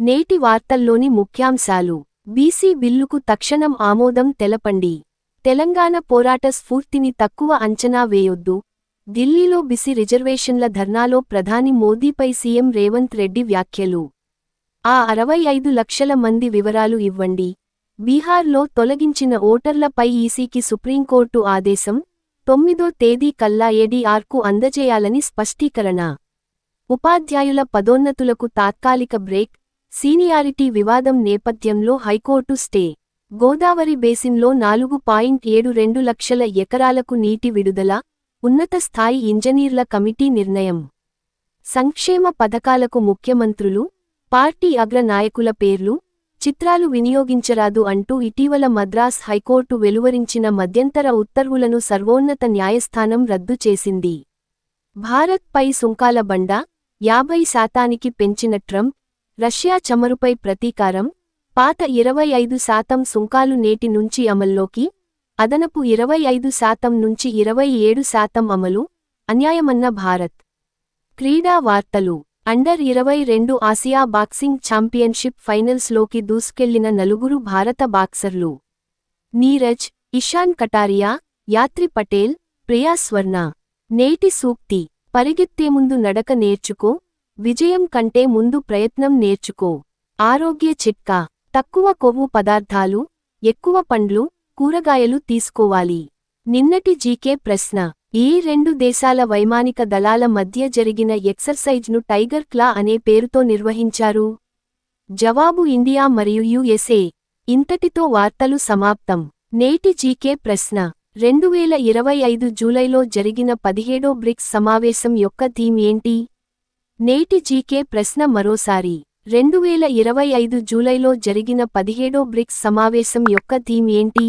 నేటి వార్తల్లోని ముఖ్యాంశాలు. బీసీ బిల్లుకు తక్షణం ఆమోదం తెలపండి. తెలంగాణ పోరాట స్ఫూర్తిని తక్కువ అంచనా వేయొద్దు. ఢిల్లీలో బిసి రిజర్వేషన్ల ధర్నాలో ప్రధాని మోదీపై సీఎం రేవంత్ రెడ్డి వ్యాఖ్యలు. ఆ అరవై ఐదు లక్షల మంది వివరాలు ఇవ్వండి. బీహార్లో తొలగించిన ఓటర్లపై ఈసీకి సుప్రీంకోర్టు ఆదేశం. తొమ్మిదో తేదీ కల్లా ఏడీఆర్కు అందజేయాలని స్పష్టీకరణ. ఉపాధ్యాయుల పదోన్నతులకు తాత్కాలిక బ్రేక్. సీనియారిటీ వివాదం నేపథ్యంలో హైకోర్టు స్టే. గోదావరి బేసిన్లో నాలుగు పాయింట్ ఏడు రెండు లక్షల ఎకరాలకు నీటి విడుదల ఉన్నత స్థాయి ఇంజనీర్ల కమిటీ నిర్ణయం. సంక్షేమ పథకాలకు ముఖ్యమంత్రులు పార్టీ అగ్ర నాయకుల పేర్లు చిత్రాలు వినియోగించరాదు అంటూ ఇటీవల మద్రాస్ హైకోర్టు వెలువరించిన మధ్యంతర ఉత్తర్వులను సర్వోన్నత న్యాయస్థానం రద్దు చేసింది. భారత్పై సుంకాల బండ యాభై శాతానికి పెంచిన ట్రంప్ రష్యా చమురుపై ప్రతీకారం పాత ఇరవై ఐదు శాతం సుంకాలు నేటి నుంచి అమల్లోకి అదనపు ఇరవై ఐదు శాతం నుంచి ఇరవై ఏడు శాతం అమలు అన్యాయమన్న భారత్. క్రీడా వార్తలు. అండర్ ఇరవై రెండు ఆసియా బాక్సింగ్ ఛాంపియన్షిప్ ఫైనల్స్లోకి దూసుకెళ్ళిన నలుగురు భారత బాక్సర్లు. నీరజ్ ఇషాన్ కటారియా యాత్రి పటేల్ ప్రియా స్వర్ణ. నేటి సూక్తి. పరిగెత్తే ముందు నడక నేర్చుకో విజయం కంటే ముందు ప్రయత్నం నేర్చుకో. ఆరోగ్య చిట్కా. తక్కువ కొవ్వు పదార్థాలు ఎక్కువ పండ్లు కూరగాయలు తీసుకోవాలి. నిన్నటి జీకే ప్రశ్న. ఈ రెండు దేశాల వైమానిక దళాల మధ్య జరిగిన ఎక్సర్సైజ్ను టైగర్ క్లా అనే పేరుతో నిర్వహించారు. జవాబు ఇండియా మరియు యుఎస్ఏ. ఇంతటితో వార్తలు సమాప్తం. నేటి జీకే ప్రశ్న. రెండు వేల ఇరవై ఐదు జూలైలో జరిగిన పదిహేడో బ్రిక్స్ సమావేశం యొక్క థీమ్ ఏంటి? నేటి జీకే ప్రశ్న మరోసారి. రెండు వేల ఇరవై ఐదు జూలైలో జరిగిన పదిహేడో బ్రిక్స్ సమావేశం యొక్క థీమ్ ఏంటి?